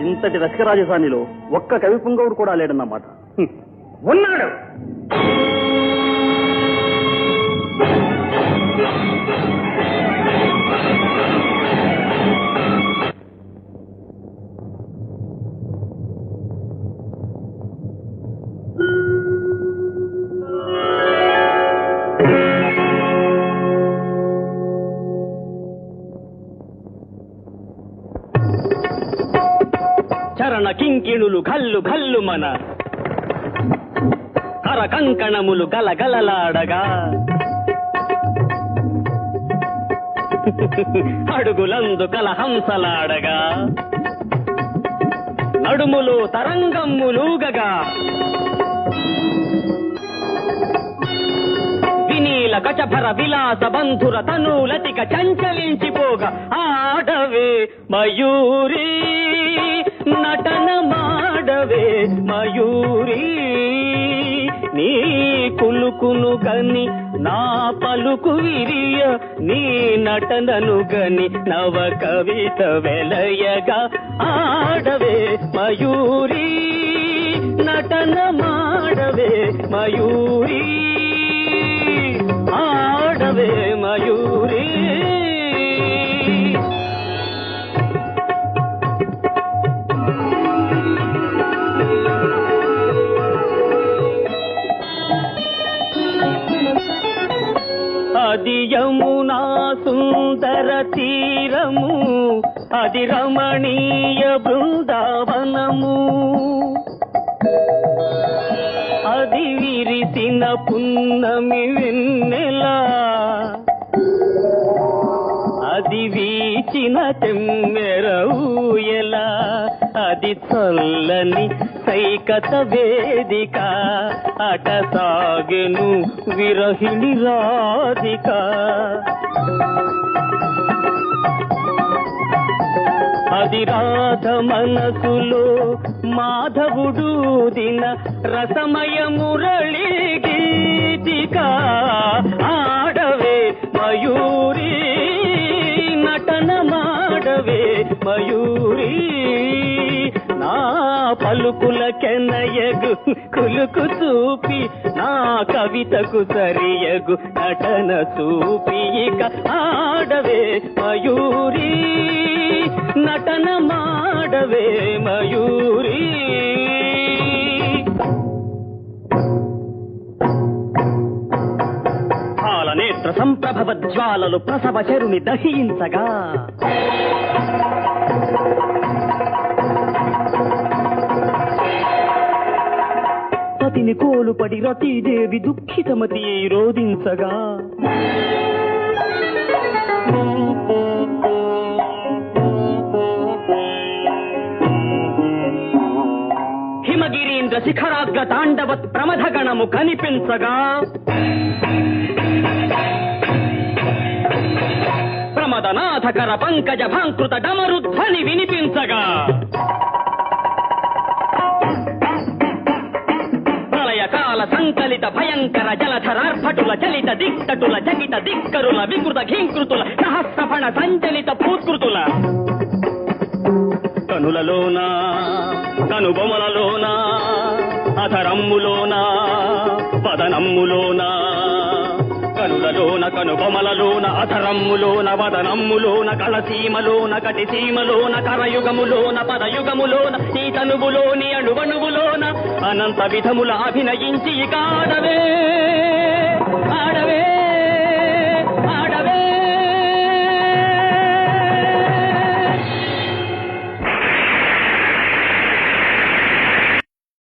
ఇంతటి రసిక రాజధానిలో ఒక్క కవి పుంగవుడు కూడా లేడన్నమాట. ఉన్నాడు. చరణ కింకిణులు గల్లు కల్లు మన. కర కంకణములు గలగలలాడగా అడుగులందు కల హంసలాడగా. నడుములు తరంగమ్ములూగగా వినీల గజభర విలాస బంధుర తనూలతిక చంచలించిపోగా. ఆడవే మయూరి. వే మయూరీ. నీ కులుకును గని నా పలుకు విరియ నీ నటనను గని నవ కవిత వెలయగా ఆడవే మయూరీ. నటన మాడవే మయూరీ. ఆడవే అది యమునా సుందర తీరము అది రమణీయ బృందావనము. అది విరిసిన పున్నమి వెన్నెలా వీచిన తెమ్మెర ఊయలా? అది చల్లని సైకత వేదిక. అట సాగెను విరహిణి రాధిక. అది రాధ మనసులో మాధవుడు దిన రసమయ మురళి గీతిక. ఆడవే మయూరి మాడవే మయూరీ. నా పలుకుల కెనయగు కులుకు చూపి. నా కవితకు సరియగు నటన చూపి. ఇక ఆడవే మయూరీ. నటన మాడవే మయూరీ. నేత్ర సంప్రభవ జ్వాలలు ప్రసవ చరుని దహించగా. పతిని కోలుపడి రతీదేవి దుఃఖితమతి రోధించగా. హిమగిరీంద్ర శిఖరాగ్ర తాండవత్ ప్రమథగణము కనిపించగా. ప్రమదనాథకర పంకజ భాంకృత డమరుధ్వని వినిపించగా. చలిత దిక్కటుల జగిత దిక్కరుల వికృత ఘీంకృతుల సహస్రఫణ సంచలిత పూత్కృతుల. కనులలోనా కనుబొమలలోనా అధరమ్ములోనా పదనమ్ములోనా కనులలోన కనుబొమలలోన అధరమ్ములోన వదనమ్ములోన కళసీమలోన కటిసీమలోన కరయుగములోన పదయుగములోన ఈ తనువులోని అణువణువులోన అనంత విధముల అభినయించి కాదవే. ఆడవే ఆడవే